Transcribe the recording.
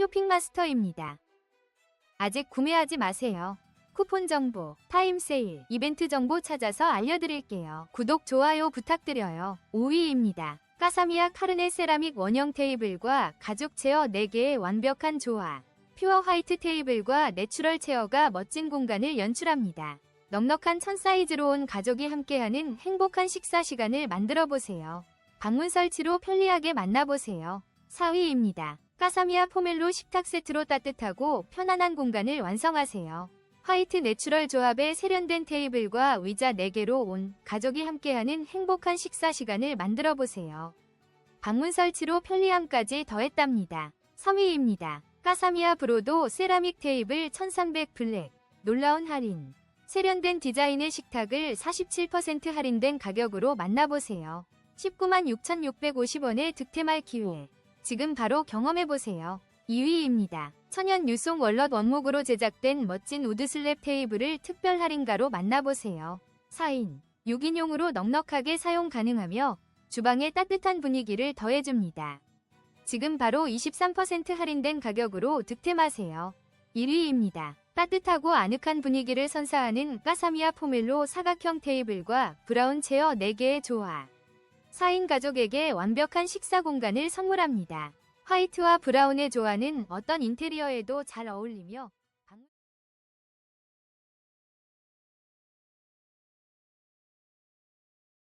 쇼핑마스터입니다. 아직 구매하지 마세요. 쿠폰 정보, 타임 세일, 이벤트 정보 찾아서 알려드릴게요. 구독, 좋아요 부탁드려요. 5위입니다. 까사미아 카르네 세라믹 원형 테이블과 가죽 체어 4개의 완벽한 조화. 퓨어 화이트 테이블과 내추럴 체어가 멋진 공간을 연출합니다. 넉넉한 천 사이즈로 온 가족이 함께하는 행복한 식사 시간을 만들어 보세요. 방문 설치로 편리하게 만나보세요. 4위입니다. 까사미아 포멜로 식탁 세트로 따뜻하고 편안한 공간을 완성하세요. 화이트 내추럴 조합의 세련된 테이블과 의자 4개로 온 가족이 함께하는 행복한 식사 시간을 만들어 보세요. 방문 설치로 편리함까지 더했답니다. 3위입니다. 까사미아 브로도 세라믹 테이블 1300 블랙. 놀라운 할인. 세련된 디자인의 식탁을 47% 할인된 가격으로 만나보세요. 19만 6,650원의 득템할 기회. 지금 바로 경험해보세요. 2위입니다. 천연 유송 월넛 원목으로 제작된 멋진 우드 슬랩 테이블을 특별 할인가로 만나보세요. 4인, 6인용으로 넉넉하게 사용 가능하며 주방의 따뜻한 분위기를 더해줍니다. 지금 바로 23% 할인된 가격으로 득템하세요. 1위입니다. 따뜻하고 아늑한 분위기를 선사하는 까사미아 포멜로 사각형 테이블과 브라운 체어 4개의 조화. 4인 가족에게 완벽한 식사 공간을 선물합니다. 화이트와 브라운의 조화는 어떤 인테리어에도 잘 어울리며